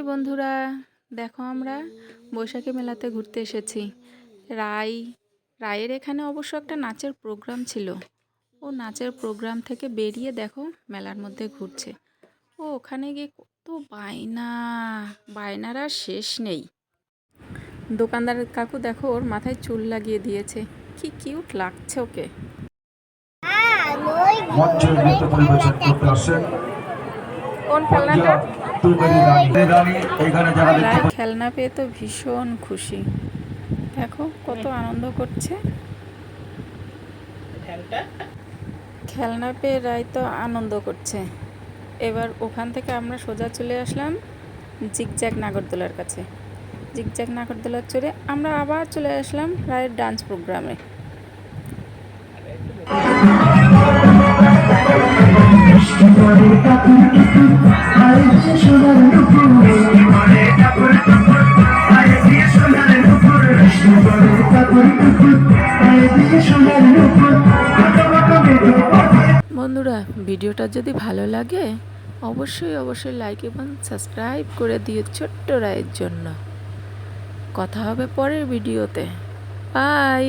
High বন্ধুরা। দেখো আমরা বৈশাখী মেলাতে ঘুরতে এসেছি। রাই, রায়ের এখানে অবশ্য একটা নাচের প্রোগ্রাম ছিল। ও নাচের প্রোগ্রাম থেকে বেরিয়ে দেখো মেলার মধ্যে ঘুরছে। ও ওখানে গিয়ে কত বায়না, বায়নার আর শেষ নেই। দোকানদার কাকু দেখো ওর মাথায় চুল লাগিয়ে দিয়েছে। কি কিউট লাগছে ওকে। খেলনা পেয়ে তো ভীষণ খুশি। দেখো কত আনন্দ করছে। খেলনা পেয়ে রায় তো আনন্দ করছে। এবার ওখান থেকে আমরা সোজা চলে আসলাম জিগজ্যাগ নাগরদোলার কাছে। জিগজ্যাগ নাগরদোলার চড়ে আমরা আবার চলে আসলাম রায়ের ডান্স প্রোগ্রামে বন্ধুরা, ভিডিওটা যদি ভালো লাগে, অবশ্যই অবশ্যই লাইক এবং সাবস্ক্রাইব করে দিও ছোট্ট রায়ের জন্য। কথা হবে পরের ভিডিওতে। বাই